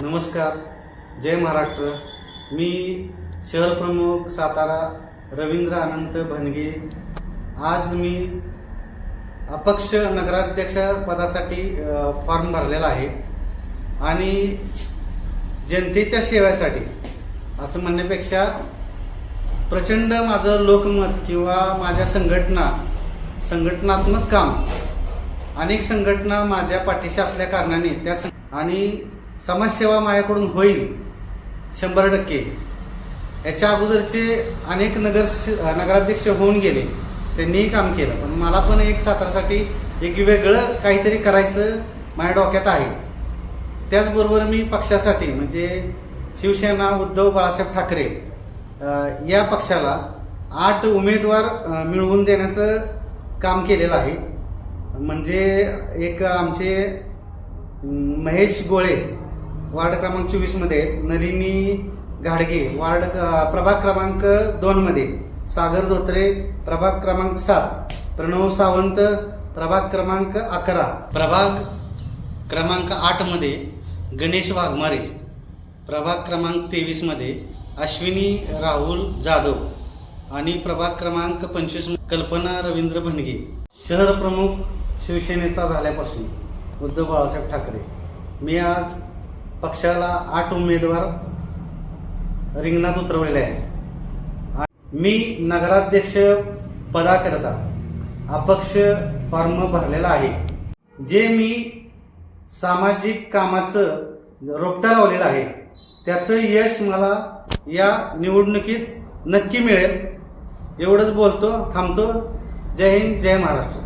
नमस्कार. जय महाराष्ट्र. मी शहर प्रमुख सातारा रवींद्र अनंत भणगे आज मी अपक्ष नगराध्यक्ष पदासाठी फॉर्म भरलेला आहे. आणि जनतेच्या सेवेसाठी असं म्हणण्यापेक्षा प्रचंड माझं लोकमत किंवा माझ्या संघटना संघटनात्मक काम अनेक संघटना माझ्या पाठीशी असल्या कारणाने त्या सं- आणि समाजसेवा माझ्याकडून होईल शंभर टक्के. याच्या अगोदरचे अनेक नगर नगराध्यक्ष होऊन गेले. त्यांनीही काम केलं. पण मला पण एक सातारासाठी एक वेगळं काहीतरी करायचं माझ्या डोक्यात आहे. त्याचबरोबर मी पक्षासाठी म्हणजे शिवसेना उद्धव बाळासाहेब ठाकरे या पक्षाला आठ उमेदवार मिळवून देण्याचं काम केलेलं आहे. म्हणजे एक आमचे महेश गोळे वार्ड क्रमांक चोवीसमध्ये नलिनी घाडगे वार्ड प्रभाग क्रमांक दोनमध्ये सागर धोत्रे प्रभाग क्रमांक सात प्रणव सावंत प्रभाग क्रमांक अकरा प्रभाग क्रमांक आठमध्ये गणेश वाघमारे प्रभाग क्रमांक तेवीसमध्ये अश्विनी राहुल जाधव आणि प्रभाग क्रमांक पंचवीस कल्पना रवींद्र भणगे शहर प्रमुख शिवसेनेचा झाल्यापासून उद्धव बाळासाहेब ठाकरे. मी आज पक्षाला आठ उमेदवार रिंगणात उतरवलेले आहे मी नगराध्यक्ष पदाकरता अपक्ष फॉर्म भरलेला आहे. जे मी सामाजिक कामाचं रोपटा लावलेलं आहे त्याचं यश मला या निवडणुकीत नक्की मिळेल. एवढंच बोलतो थांबतो. जय हिंद जय महाराष्ट्र.